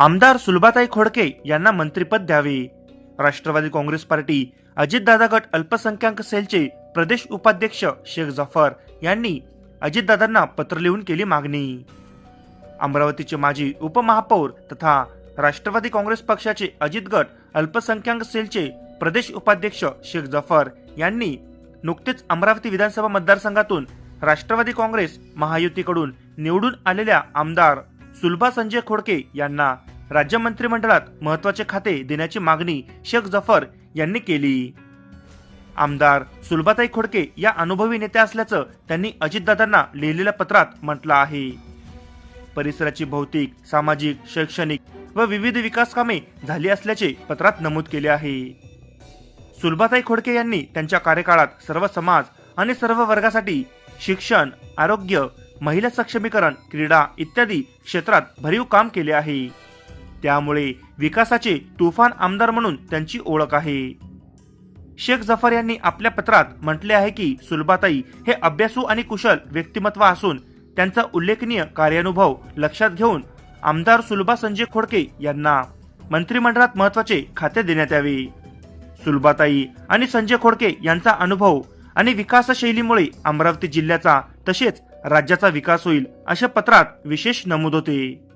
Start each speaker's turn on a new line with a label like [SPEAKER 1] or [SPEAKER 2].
[SPEAKER 1] आमदार सुलभाताई खोडके यांना मंत्रिपद द्यावे. राष्ट्रवादी काँग्रेस पार्टी अजितदादा गट अल्पसंख्याक सेलचे प्रदेश उपाध्यक्ष शेख जफर यांनी अजितदादांना पत्र लिहून केली मागणी. अमरावतीचे माजी उपमहापौर तथा राष्ट्रवादी काँग्रेस पक्षाचे अजित गट अल्पसंख्याक सेलचे प्रदेश उपाध्यक्ष शेख जफर यांनी नुकतेच अमरावती विधानसभा मतदारसंघातून राष्ट्रवादी काँग्रेस महायुतीकडून निवडून आलेल्या आमदार सुलभा संजय खोडके यांना राज्य मंत्रिमंडळात महत्त्वाचे खाते देण्याची मागणी शेख जफर यांनी केली. आमदार सुलभाताई खोडके या अनुभवी नेत्या असल्याचं त्यांनी अजितदादांना लिहिलेल्या पत्रात म्हटलं आहे. परिसराची भौतिक सामाजिक शैक्षणिक व विविध विकास कामे झाली असल्याचे पत्रात नमूद केले आहे. सुलभाताई खोडके यांनी त्यांच्या कार्यकाळात सर्व समाज आणि सर्व वर्गासाठी शिक्षण आरोग्य महिला सक्षमीकरण क्रीडा इत्यादी क्षेत्रात भरीव काम केले आहे. त्यामुळे विकासाचे तुफान आमदार म्हणून त्यांची ओळख आहे. शेख जफर यांनी आपल्या पत्रात म्हटले आहे की सुलभाताई हे अभ्यासू आणि कुशल व्यक्तिमत्व असून त्यांचा उल्लेखनीय कार्यानुभव लक्षात घेऊन आमदार सुलभा संजय खोडके यांना मंत्रिमंडळात महत्त्वाचे खाते देण्यात यावे. सुलभाताई आणि संजय खोडके यांचा अनुभव आणि विकासशैलीमुळे अमरावती जिल्ह्याचा तसेच राज्याचा विकास होईल अशा पत्रात विशेष नमूद होते.